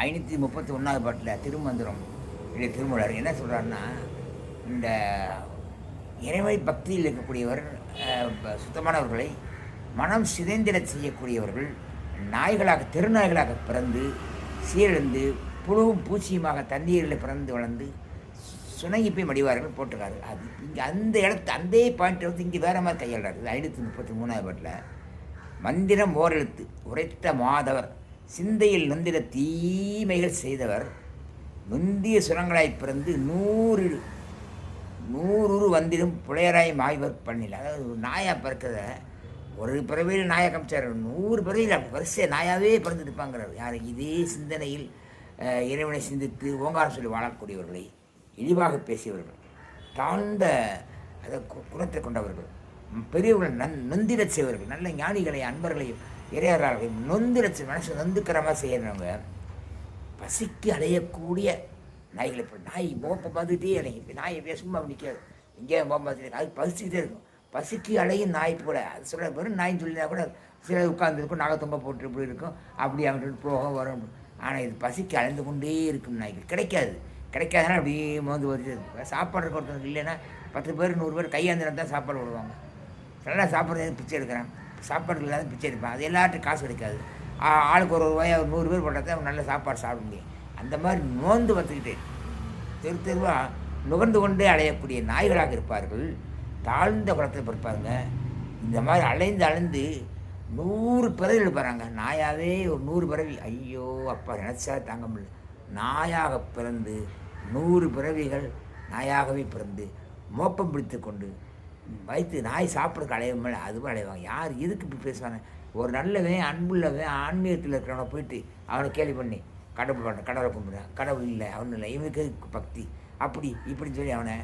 ஐநூற்றி முப்பத்தி ஒன்றாவது பாட்டில் திருமந்திரம் இல்லை திருமலர் என்ன சொல்கிறாருன்னா இந்த இறைவனை பக்தியில் இருக்கக்கூடியவர் சுத்தமானவர்களை மனம் சிதைந்திட செய்யக்கூடியவர்கள் நாய்களாக தெருநாய்களாக பிறந்து சீரழிந்து புழுவும் பூச்சியுமாக தண்ணீரில் பிறந்து வளர்ந்து சுணங்கி போய் மடிவார்கள் போட்டிருக்காரு அது இங்கே அந்த இடத்து அந்த பாயிண்ட் வந்து இங்கே வேறு மாதிரி கையாளுறாரு. ஐநூற்றி முப்பத்தி மூணாவது பாட்டில் மந்திரம் ஓரெழுத்து உரைத்த மாதவர் சிந்தையில் நொந்திர தீமைகள் செய்தவர் நொந்திய சுரங்களாய் பிறந்து நூறு நூறு வந்திடும் புலையராய் மாய்வர் பண்ணில அதாவது ஒரு நாயாக பிறக்கிறத ஒரு பிறவையில் நாயை காமிச்சார். நூறு பிறவையில் வரிசை நாயாகவே பிறந்துருப்பாங்கிறார் யார்? இதே சிந்தனையில் இறைவனை சிந்தித்து ஓங்காரம் சொல்லி வாழக்கூடியவர்களை இழிவாக பேசியவர்கள் தாழ்ந்த அதை கு- குணத்தை கொண்டவர்கள் பெரியவர்கள் நன் நொந்திரச் செய்வர்கள் நல்ல ஞானிகளை அன்பர்களையும் இறையர்களையும் நொந்திரச் மனசு நொந்துக்கிற மாதிரி செய்யறவங்க பசிக்கு அடையக்கூடிய நாய்களை இப்போ நாய் மோப்பை பார்த்துக்கிட்டே அடையும் இப்போ நாய் எப்படியா சும்மா நிற்காது எங்கேயா மோப்பை பார்த்துட்டு அது பசிச்சுக்கிட்டே இருக்கும். பசிக்கு அடையும் நாய் போல. அது சொல்ல வெறும் நாயின்னு சொல்லினா கூட சில உட்காந்துருக்கும் நாகத்தொம்ப போட்டு இப்படி இருக்கும். அப்படி அவங்கள்ட்ட போக வரும். ஆனால் இது பசிக்கு அலைந்து கொண்டே இருக்கும் நாய்கள். கிடைக்காது. கிடைக்காதுன்னா அப்படியே மோந்து வருது சாப்பாடு ஒருத்தவங்க இல்லைன்னா பத்து பேர் நூறு பேர் கையாந்திரம் தான் சாப்பாடு விடுவாங்க நல்லா சாப்பிட்றது பிச்சை எடுக்கிறாங்க. சாப்பாடு இல்லாத பிச்சை எடுப்பான். அது எல்லார்ட்டும் காசு கிடைக்காது. ஆ- ஆளுக்கு ஒரு ரூபாய் ஒரு நூறு பேர் போட்டால் தான் நல்ல சாப்பாடு சாப்பிட முடியும். அந்த மாதிரி நோந்து வந்துக்கிட்டு தெரு தெருவாக நுகர்ந்து கொண்டே அலையக்கூடிய நாய்களாக இருப்பார்கள். தாழ்ந்த குளத்தில் பிறப்பாருங்க இந்த மாதிரி அலைந்து அலைந்து நூறு பிறவிகள் எழுப்புறாங்க நாயாகவே ஒரு நூறு பிறவி. ஐயோ அப்பா நினச்சா தாங்க முடியல. நாயாக பிறந்து நூறு பிறவிகள் நாயாகவே பிறந்து மோப்பம் பிடித்து கொண்டு வயிற்று நாய் சாப்பிட்றதுக்கு அலையமில்ல அதுவும் அலைவாங்க. யார் எதுக்கு இப்படி பேசுவாங்க ஒரு நல்லவன் அன்புள்ளவன் ஆன்மீகத்தில் இருக்கிறவனை போயிட்டு அவனை கேள்வி பண்ணி. கடவுள் பண்ண கடவுளை கும்பிடுறான் கடவுள் இல்லை அவன் இல்லை. இவனுக்கு பக்தி? அப்படி இப்படின்னு சொல்லி அவனை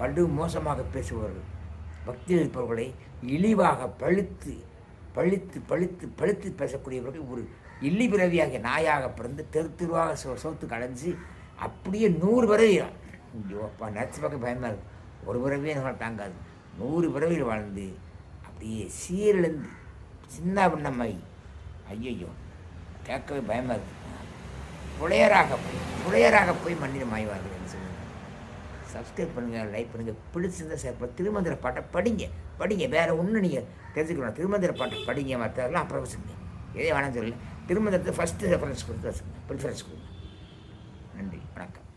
படு மோசமாக பேசுபவர்கள். பக்தியில் இருப்பவர்களை இழிவாக பழுத்து பழித்து பழித்து பழுத்து பேசக்கூடியவர்கள் ஒரு இல்லி பிறவியாக நாயாக பிறந்து தெரு தெருவாக சோ சொத்து அலைஞ்சு அப்படியே நூறு பிறவி ஐயோ அப்பா நினச்சி பார்க்க பயமாக இருக்கும் ஒரு பிறவியே நம்மளால் தாங்காது. நூறு பிறவியில் வாழ்ந்து அப்படியே சீரழிந்து சின்ன பின்னமாய் ஐயையோ கேட்கவே பயமாக இருக்கு புலையராக போய் புளையராக போய் மண்ணில் மாய்வார்கள் என்று சொல்லுங்கள். சப்ஸ்கிரைப் பண்ணுங்கள் லைக் பண்ணுங்கள் பிடிச்சிருந்தா சேர்ப்போம் திருமந்திர பாட்டை படிங்க படிங்க வேறு ஒன்றும் நீங்கள் தெரிஞ்சுக்கணும். திருமந்திர பாட்டை படிங்க மற்றதெல்லாம் அப்புறம் வச்சுங்க எதே வேணாம் சொல்லல திருமந்திரத்தை ஃபஸ்ட்டு ரெஃபரன்ஸ் கொடுத்து வச்சுங்க ப்ரிஃபரன்ஸ் கொடுங்க. நன்றி வணக்கம்.